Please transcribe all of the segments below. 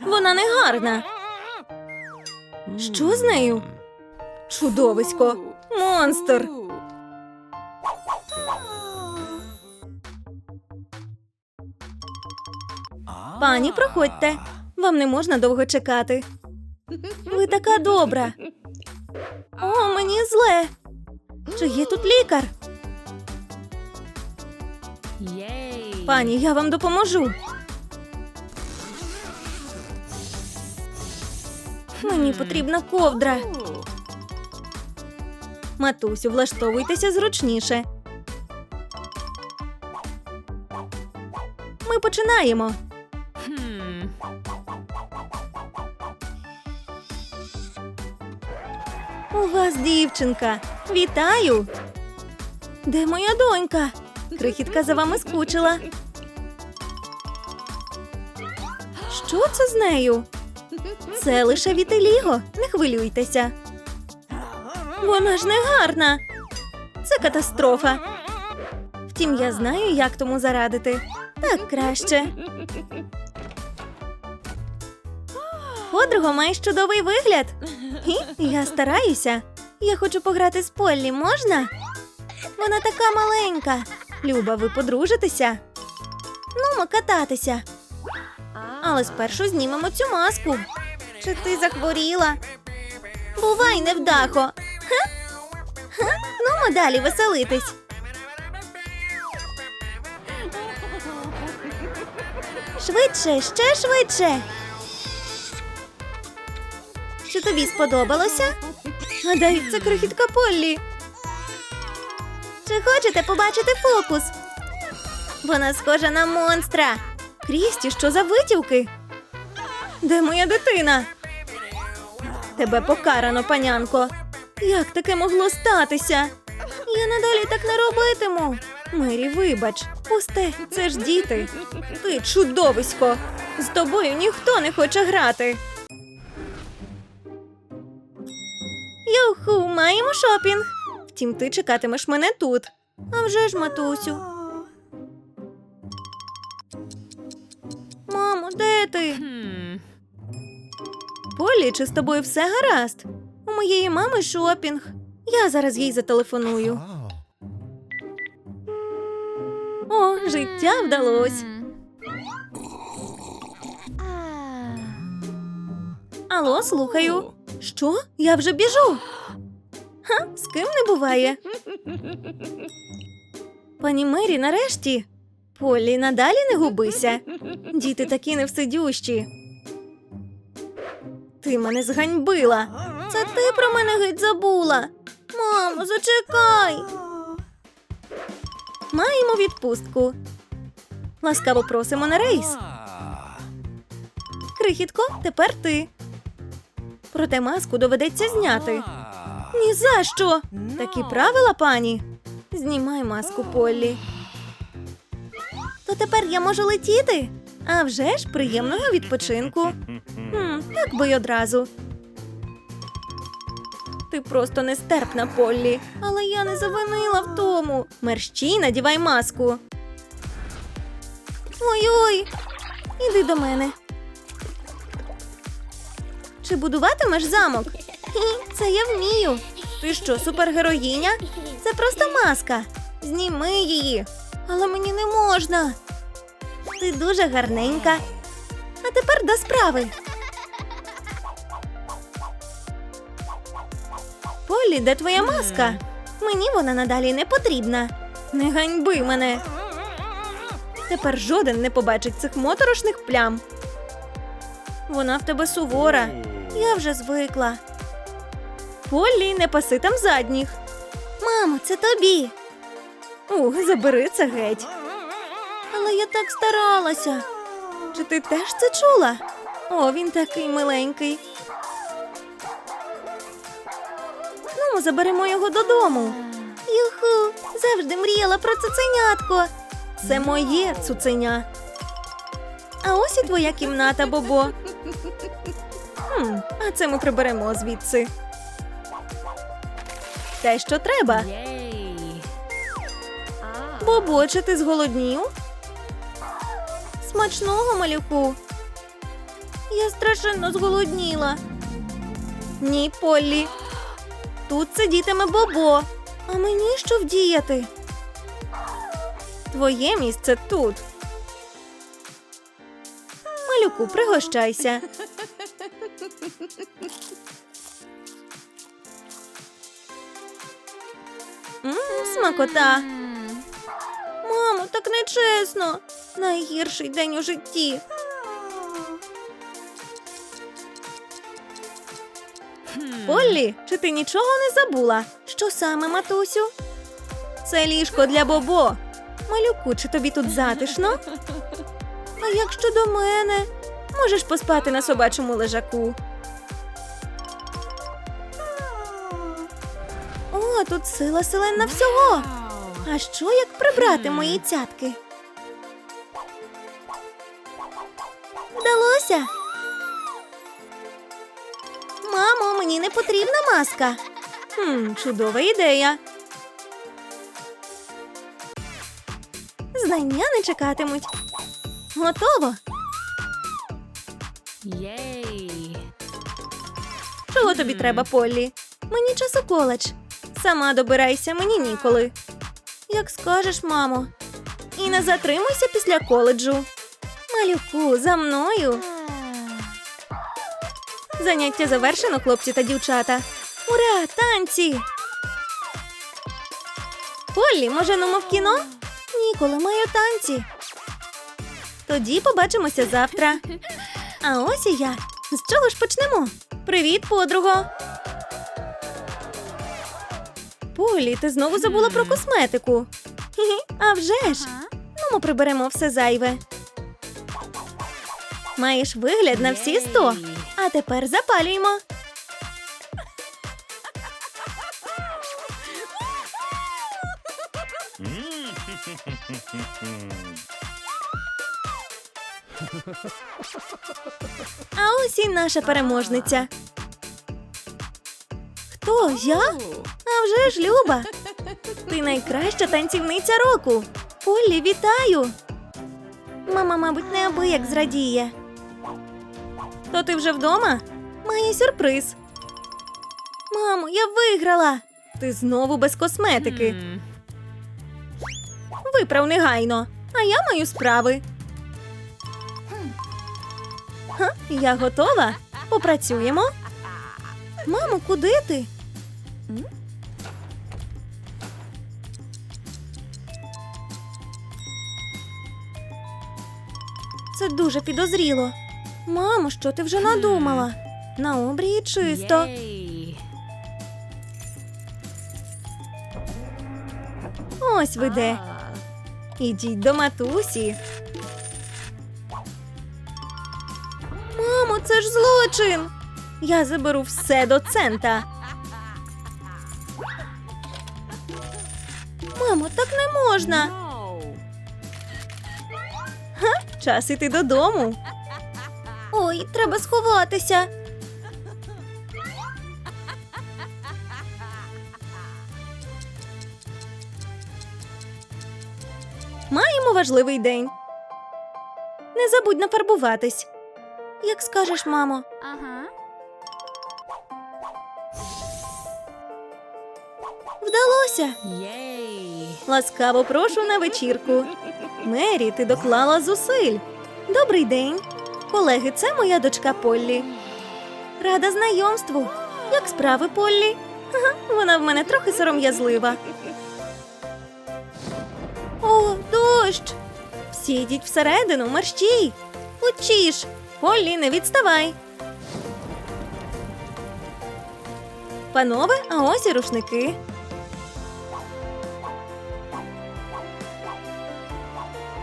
Вона не гарна. Що з нею? Чудовисько. Монстр. Пані, проходьте. Вам не можна довго чекати. Ви така добра. О, мені зле. Чи є тут лікар? Пані, я вам допоможу. Мені потрібна ковдра. Матусю, влаштовуйтеся зручніше. Ми починаємо. У вас дівчинка. Вітаю. Де моя донька? Крихітка за вами скучила. Що це з нею? Це лише вітиліго. Не хвилюйтеся. Вона ж не гарна. Це катастрофа. Втім, я знаю, як тому зарадити. Так краще. Подруга, маєш чудовий вигляд. Хі, я стараюся. Я хочу пограти з Поллі, можна? Вона така маленька. Люба, ви подружитеся? Ну, кататися. Але спершу знімемо цю маску. Чи ти захворіла? Бувай, невдахо. Ха? Ха? Ну, далі веселитись. Швидше, ще швидше. Чи тобі сподобалося? Гадаю, це крихітка Поллі. Чи хочете побачити фокус? Вона схожа на монстра. Крісті, що за витівки? Де моя дитина? Тебе покарано, панянко. Як таке могло статися? Я надалі так не робитиму. Мері, вибач, пусте, це ж діти. Ти чудовисько. З тобою ніхто не хоче грати. Юху, маємо шопінг. Втім, ти чекатимеш мене тут. А вже ж, матусю. Мамо, де ти? Полі, чи з тобою все гаразд? У моєї мами шопінг. Я зараз їй зателефоную. О, життя вдалось. А. Алло, слухаю. Що? Я вже біжу. Ха, з ким не буває. Пані Мері, нарешті. Полі, надалі не губися. Діти такі невсидющі. Ти мене зганьбила. Це ти про мене геть забула. Мамо, зачекай. Маємо відпустку. Ласкаво просимо на рейс. Крихітко, тепер ти. Проте маску доведеться зняти. Ні за що. Такі правила, пані. Знімай маску, Поллі. То тепер я можу летіти? А вже ж приємного відпочинку. Хм, так би й одразу. Ти просто нестерпна, Поллі. Але я не завинила в тому. Мерщій, надівай маску. Ой-ой. Іди до мене. Чи будуватимеш замок? Це я вмію. Ти що, супергероїня? Це просто маска. Зніми її. Але мені не можна. Ти дуже гарненька. А тепер до справи. Полі, де твоя маска? Мені вона надалі не потрібна. Не ганьби мене. Тепер жоден не побачить цих моторошних плям. Вона в тебе сувора. Я вже звикла. Полі, не паси там задніх. Мамо, це тобі. Ух, забери це геть. Але я так старалася. Чи ти теж це чула? О, він такий миленький. Ну, заберемо його додому. Юху, завжди мріяла про цуценятко. Це моє цуценя. А ось і твоя кімната, Бобо. Хм, а це ми приберемо звідси. Те, що треба. Бобо, ти зголоднів? Смачного малюку. Я страшенно зголодніла. Ні, Поллі. Тут сидітиме Бобо. А мені що вдіяти? Твоє місце тут. Малюку, пригощайся. Смакота. М. Мамо, так нечесно. Найгірший день у житті. Поллі, чи ти нічого не забула? Що саме, матусю? Це ліжко для Бобо. Малюку, чи тобі тут затишно? А як щодо мене? Можеш поспати на собачому лежаку. О, тут сила селена всього. А що як прибрати мої цятки? Вдалося. Мамо, мені не потрібна маска. Хм, чудова ідея. Знання не чекатимуть. Готово. Єй. Чого тобі треба, Поллі? Мені час у коледж. Сама добирайся, мені ніколи. Як скажеш, мамо. І не затримуйся після коледжу. Малюку, за мною. Заняття завершено, хлопці та дівчата. Ура, танці! Поллі, може, нумо в кіно? Ніколи маю танці. Тоді побачимося завтра. А ось і я. З чого ж почнемо? Привіт, подруго. Полі, ти знову забула про косметику. А вже ж. Ну, ми приберемо все зайве. Маєш вигляд на всі сто. А тепер запалюємо. А ось і наша переможниця. Хто я? А вже ж Люба. Ти найкраща танцівниця року. Поллі, вітаю. Мама, мабуть, неабияк зрадіє. То ти вже вдома? Має сюрприз. Мамо, я виграла. Ти знову без косметики. Виправ негайно, а я маю справи. Ха, я готова. Попрацюємо. Мамо, куди ти? Це дуже підозріло. Мамо, що ти вже надумала? На обрії чисто. Ось ви де. Ідіть до матусі. Мамо, це ж злочин. Я заберу все до цента. Мамо, так не можна. Час іти додому. Ой, треба сховатися. Маємо важливий день. Не забудь нафарбуватись. Як скажеш, мамо. Ага. Вдалося. Ласкаво прошу на вечірку. Мері, ти доклала зусиль. Добрий день. Колеги, це моя дочка Поллі. Рада знайомству. Як справи, Поллі? Вона в мене трохи сором'язлива. О, дощ! Всі йдіть всередину, мерщій. Учіш. Поллі, не відставай. Панове, а ось і рушники.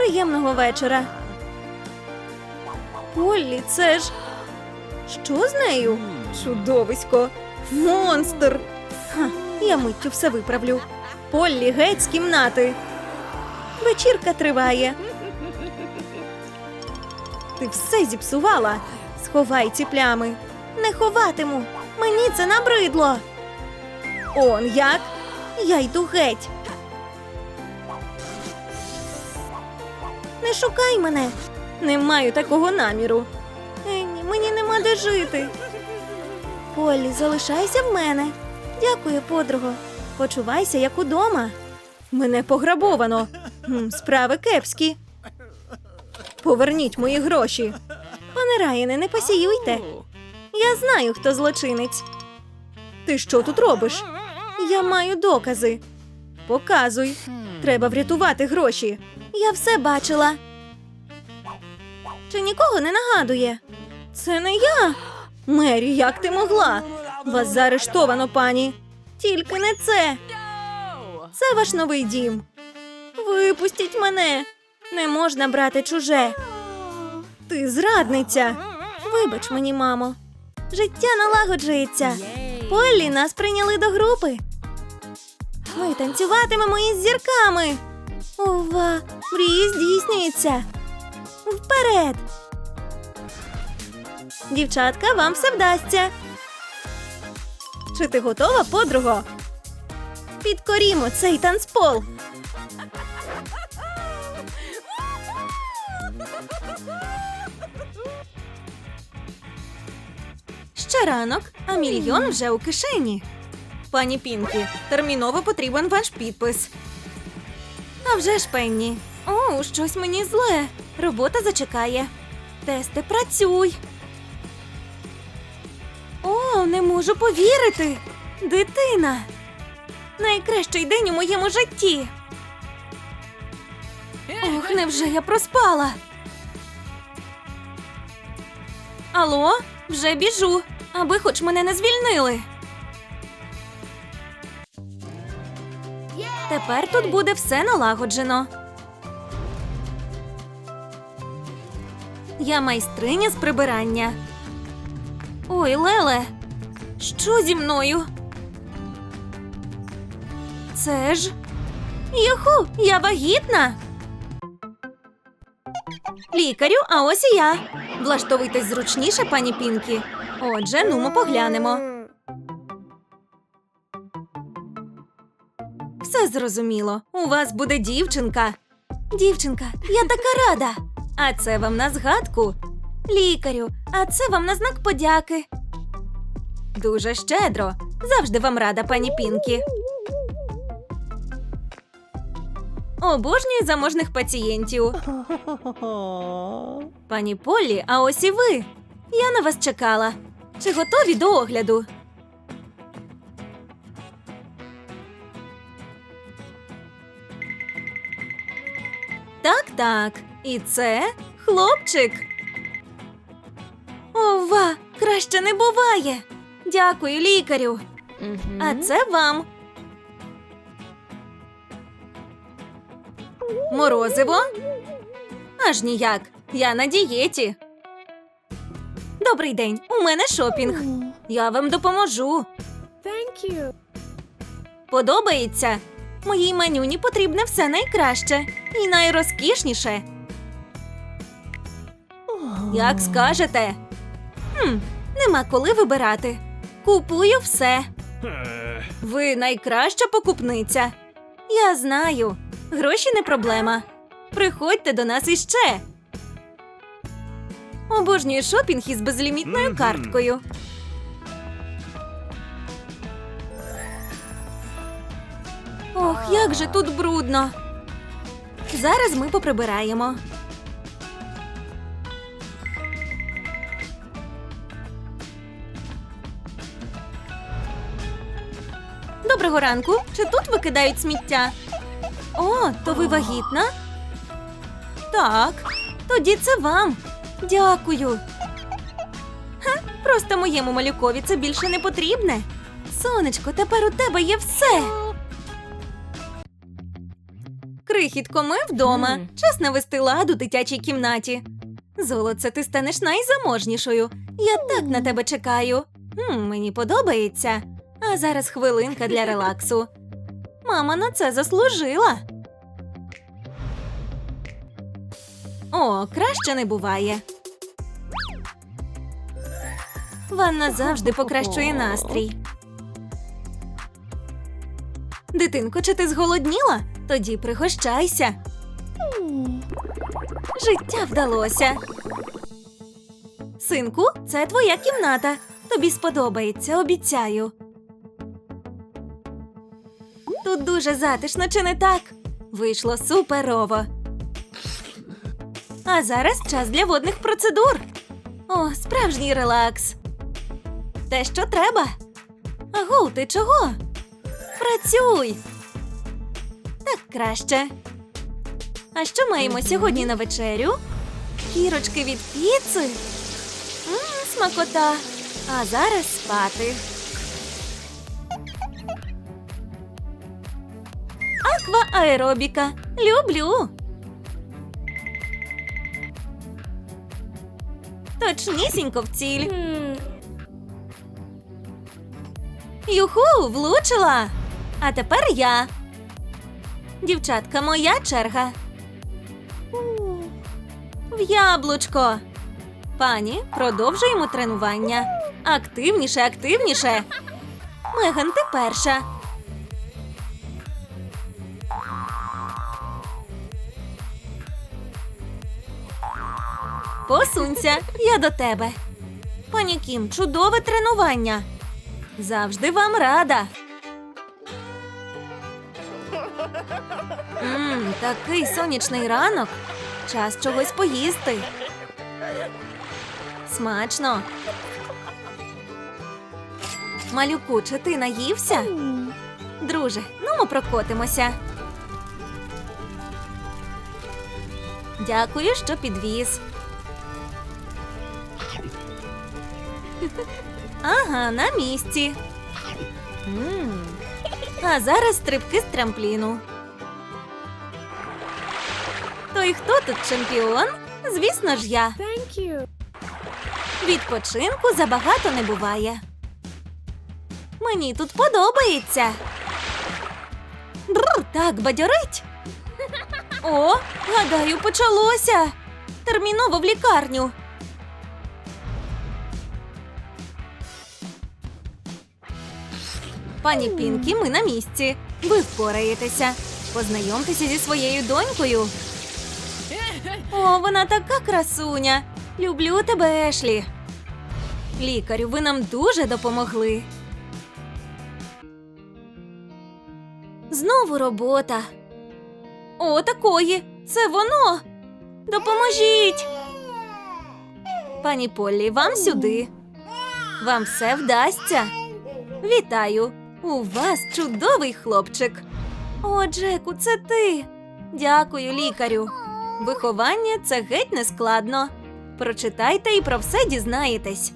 Приємного вечора. Поллі, це ж. Що з нею? Чудовисько. Монстр. Ха, я миттю все виправлю. Поллі, геть з кімнати. Вечірка триває. Ти все зіпсувала. Сховай ці плями. Не ховатиму. Мені це набридло. Он як? Я йду геть. Не шукай мене. Не маю такого наміру. Енні, мені нема де жити. Полі, залишайся в мене. Дякую, подруго. Почувайся як удома. Мене пограбовано. Справи кепські. Поверніть мої гроші. Пане Райане, не посіюйте. Я знаю, хто злочинець. Ти що тут робиш? Я маю докази. Показуй. Треба врятувати гроші. Я все бачила. Чи нікого не нагадує? Це не я. Мері, як ти могла? Вас заарештовано, пані. Тільки не це. Це ваш новий дім. Випустіть мене. Не можна брати чуже. Ти зрадниця. Вибач мені, мамо. Життя налагоджується. Полі нас прийняли до групи. Ми танцюватимемо із зірками. Ова, мрії здійснюються. Вперед. Дівчатка, вам все вдасться. Чи ти готова, подруго? Підкорімо цей танцпол. Ще ранок, а мільйон вже у кишені. Пані Пінкі, терміново потрібен ваш підпис. А вже ж Пенні. О, щось мені зле. Робота зачекає. Тесте, працюй. О, не можу повірити. Дитина. Найкращий день у моєму житті. Ох, невже я проспала. Алло, вже біжу, аби хоч мене не звільнили. Тепер тут буде все налагоджено. Я майстриня з прибирання. Ой, Леле, що зі мною? Це ж. Юху, я вагітна. Лікарю, а ось і я. Влаштовуйтесь зручніше, пані Пінкі. Отже, ну ми поглянемо. Все зрозуміло. У вас буде дівчинка. Дівчинка, я така рада. А це вам на згадку. Лікарю, а це вам на знак подяки. Дуже щедро. Завжди вам рада, пані Пінкі. Обожнюю заможних пацієнтів. Пані Поллі, а ось і ви. Я на вас чекала. Чи готові до огляду? Так. І це хлопчик. Ова, краще не буває. Дякую, лікарю. Mhm. А це вам. Морозиво? Аж ніяк. Я на дієті. Добрий день. У мене шопінг. Я вам допоможу. Thank you. Подобається? Моїй манюні потрібне все найкраще і найрозкішніше. Як скажете? Хм, нема коли вибирати. Купую все. Ви найкраща покупниця. Я знаю. Гроші не проблема. Приходьте до нас іще. Обожнюю шопінг із безлімітною карткою. Ох, як же тут брудно. Зараз ми поприбираємо. Доброго ранку. Чи тут викидають сміття? О, то ви вагітна? Так, тоді це вам. Дякую. Ха, просто моєму малюкові це більше не потрібне. Сонечко, тепер у тебе є все. Крихітко, ми вдома. Час навести лад у дитячій кімнаті. Золоце, ти станеш найзаможнішою. Я так на тебе чекаю. Хм, мені подобається. А зараз хвилинка для релаксу. Мама на це заслужила. О, краще не буває. Ванна завжди покращує настрій. Дитинко, чи ти зголодніла? Тоді пригощайся. Життя вдалося. Синку, це твоя кімната. Тобі сподобається, обіцяю. Тут дуже затишно, чи не так? Вийшло суперово. А зараз час для водних процедур. О, справжній релакс. Те, що треба. Агу, ти чого? Працюй. Так краще. А що маємо сьогодні на вечерю? Кірочки від піци. М, смакота. А зараз спати. Аквааеробіка. Люблю. Точнісінько в ціль. Юху, влучила. А тепер я. Дівчатка, моя черга. В яблучко. Пані, продовжуємо тренування. Активніше, активніше. Меган, ти перша. Посунься, я до тебе. Пані Кім, чудове тренування. Завжди вам рада. Мм, такий сонячний ранок. Час чогось поїсти. Смачно. Малюку, чи ти наївся? Друже, ну ми прокотимося. Дякую, що підвіз. Ага, на місці. А зараз стрибки з трампліну. То й хто тут чемпіон? Звісно ж я. Thank you. Відпочинку забагато не буває. Мені тут подобається. Бррр, так бадьорить. О, гадаю, почалося. Терміново в лікарню. Пані Пінкі, ми на місці. Ви впораєтеся. Познайомтеся зі своєю донькою. О, вона така красуня. Люблю тебе, Ешлі. Лікарю, ви нам дуже допомогли. Знову робота. О, такої. Це воно. Допоможіть. Пані Поллі, вам сюди. Вам все вдасться. Вітаю! У вас чудовий хлопчик. О, Джеку, це ти. Дякую, лікарю. Виховання це геть не складно. Прочитайте і про все дізнаєтесь.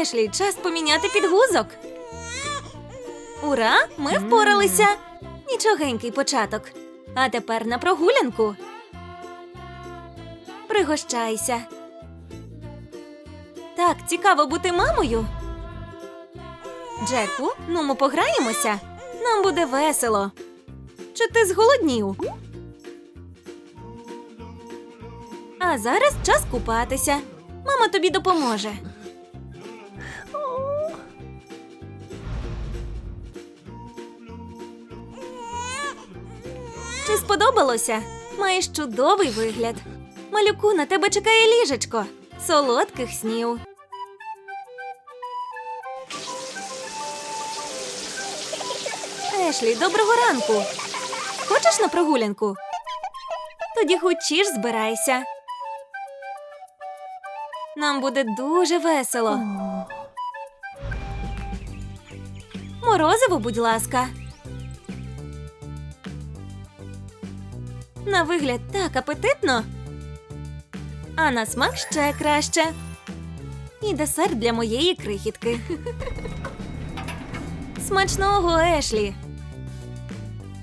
Ешлі, час поміняти підгузок. Ура! Ми впоралися. Нічогенький початок. А тепер на прогулянку. Пригощайся. Так, цікаво бути мамою. Джеку, ну ми пограємося. Нам буде весело. Чи ти зголоднів? А зараз час купатися. Мама тобі допоможе. Чи сподобалося? Маєш чудовий вигляд. Малюку, на тебе чекає ліжечко. Солодких снів. Ешлі, доброго ранку. Хочеш на прогулянку? Тоді хочеш збирайся. Нам буде дуже весело. Морозиво, будь ласка. На вигляд так апетитно. А на смак ще краще. І десерт для моєї крихітки. Смачного, Ешлі.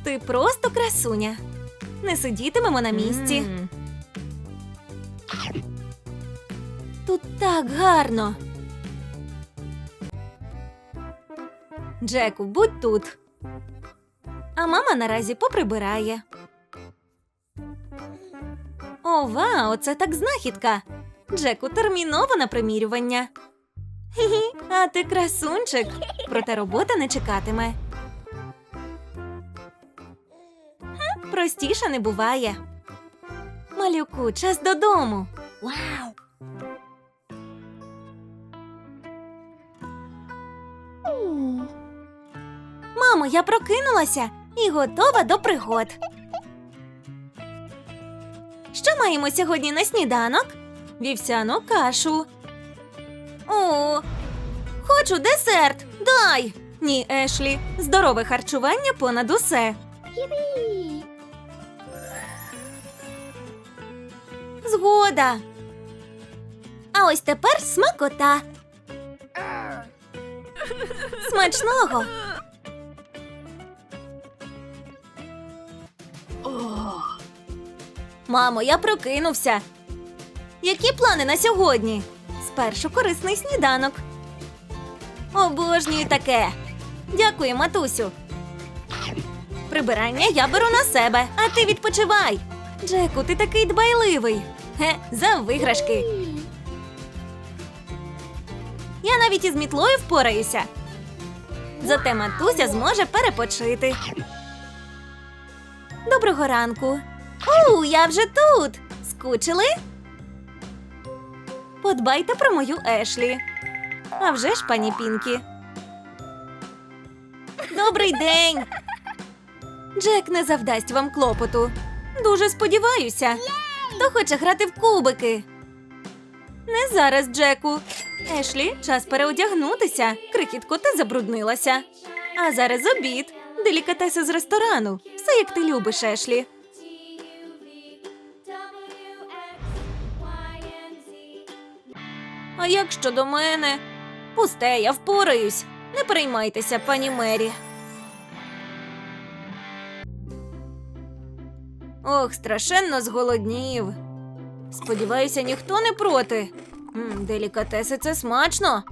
Ти просто красуня. Не сидітимемо на місці. Тут так гарно. Джеку, будь тут. А мама наразі поприбирає. Ова, оце так знахідка. Джеку терміново на примірювання. Хі-хі, а ти красунчик. Проте робота не чекатиме. Простіше не буває. Малюку, час додому. Wow. Мамо, я прокинулася і готова до пригод. Що маємо сьогодні на сніданок? Вівсяну кашу. О, хочу десерт. Дай. Ні, Ешлі, здорове харчування понад усе. Yippee. Згода. А ось тепер смакота. Смачного. Мамо, я прокинувся. Які плани на сьогодні? Спершу корисний сніданок. Обожнюю таке. Дякую, матусю. Прибирання я беру на себе, а ти відпочивай. Джеку, ти такий дбайливий. Ге, за виграшки. Я навіть із мітлою впораюся. Зате матуся зможе перепочити. Доброго ранку. У, я вже тут. Скучили? Подбайте про мою Ешлі. А вже ж, пані Пінкі. Добрий день. Джек не завдасть вам клопоту. Дуже сподіваюся. Хто хоче грати в кубики? Не зараз, Джеку. Ешлі, час переодягнутися. Крихітко, ти забруднилася. А зараз обід. Делікатеси з ресторану. Все як ти любиш, Ешлі. А як щодо мене? Пусте, я впораюсь. Не переймайтеся, пані Мері. Ох, страшенно зголоднів. Сподіваюся, ніхто не проти. М, делікатеси це смачно.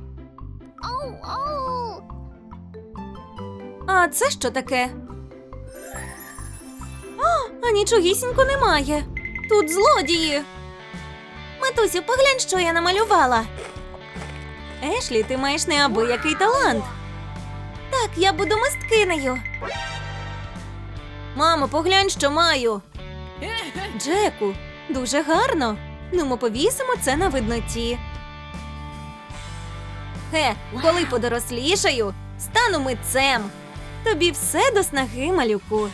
А це що таке? О, а нічогісінько немає. Тут злодії. Матусю, поглянь, що я намалювала. Ешлі, ти маєш неабиякий талант. Так, я буду мисткинею. Мамо, поглянь, що маю. Джеку, дуже гарно. Ну, ми повісимо це на видноті. Хе, коли подорослішаю, стану митцем. Тобі все до снаги, малюку.